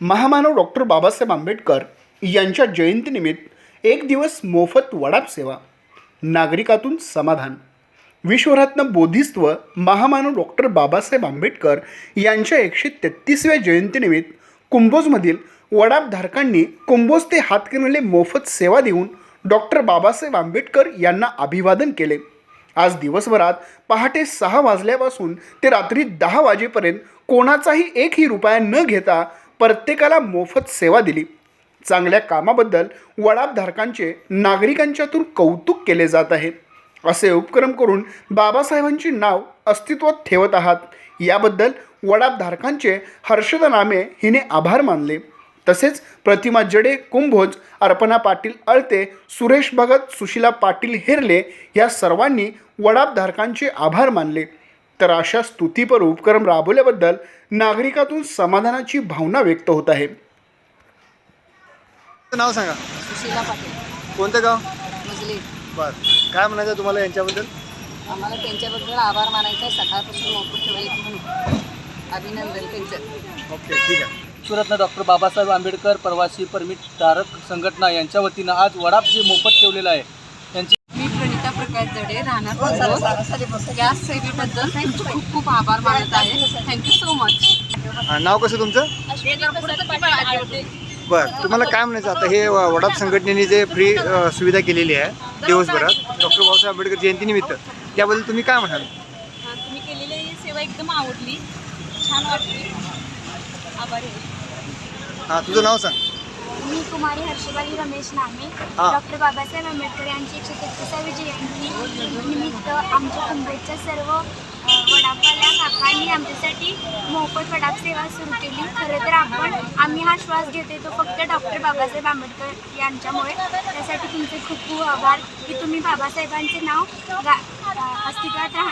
महामानव डॉक्टर बाबासाहेब आंबेडकर यांच्या जयंतीनिमित्त एक दिवस मोफत वडाप सेवा नागरिकातून समाधान. विश्वरत्न बोधिस्त्व महामानव डॉक्टर बाबासाहेब आंबेडकर यांच्या एकशे तेहतीसव्या जयंतीनिमित्त कुंभोजमधील वडापधारकांनी कुंभोज ते हातकणंगले मोफत सेवा देऊन डॉक्टर बाबासाहेब आंबेडकर यांना अभिवादन केले. आज दिवसभरात पहाटे सहा वाजल्यापासून ते रात्री दहा वाजेपर्यंत कोणाचाही एकही रुपया न घेता प्रत्येकाला मोफत सेवा दिली. चांगल्या कामाबद्दल वडापधारकांचे नागरिकांच्यातून कौतुक केले जात आहे. असे उपक्रम करून बाबासाहेबांचे नाव अस्तित्वात ठेवत आहात. याबद्दल वडापधारकांचे हर्षदा नामे हिने आभार मानले. तसेच प्रतिमा जडे कुंभोज अर्पणा पाटील अळते सुरेश भगत सुशिला पाटील हेरले या सर्वांनी वडापधारकांचे आभार मानले. तर अशा स्तुतीपर उपक्रम राबवल्याबद्दल नागरिकातून समाधानाची भावना व्यक्त होत आहे. नाव सांगा. सुशीला पाटील. कोणतं गाव? मुजले. बर. काय म्हणायचं तुम्हाला यांच्याबद्दल? आम्हाला त्यांच्याबद्दल आभार मानायचा आहे. सकाळपासून मोफत ठेवले म्हणून. अभिनंदन त्यांचं. ओके ठीक आहे. विश्वरत्न डॉक्टर बाबासाहेब आंबेडकर प्रवासी परमिट धारक संघटना यांच्या वतीनं आज वडाप जे मोफत ठेवलेलं आहे. त्यांची प्रकाश जडे राहणार. या सेवेबद्दल तुमचे खूप खूप आभार मानत आहे. थँक्यू सो मच हा, नाव कसं तुमचं? बर तुम्हाला काय म्हणायचं आता हे व- वडाप संघटनेने जे फ्री सुविधा केलेली आहे दिवसभरात डॉक्टर बाबासाहेब आंबेडकर जयंतीनिमित्त त्याबद्दल तुम्ही काय म्हणाल? तुम्ही केलेली ही सेवा एकदम आवडली. छान वाटली. आभारी आहे. हां तुझं नाव सांग. मी कुमारी हर्षबाई रमेश नामे. हा. डॉक्टर बाबासाहेब आंबेडकर यांची एकशे तेहतीसावी जयंती निमित्त आमच्या कुंभेच्या सर्व अ, वडापाल्या काकांनी आमच्यासाठी मोफत वडाप सेवा सुरू केली. खरं तर आपण आम्ही हा श्वास घेते तो फक्त डॉक्टर बाबासाहेब आंबेडकर यांच्यामुळे. त्यासाठी तुमचे खूप खूप आभार. की तुम्ही बाबासाहेबांचे नाव गा अ, अस्तित्वात राहण्यासाठी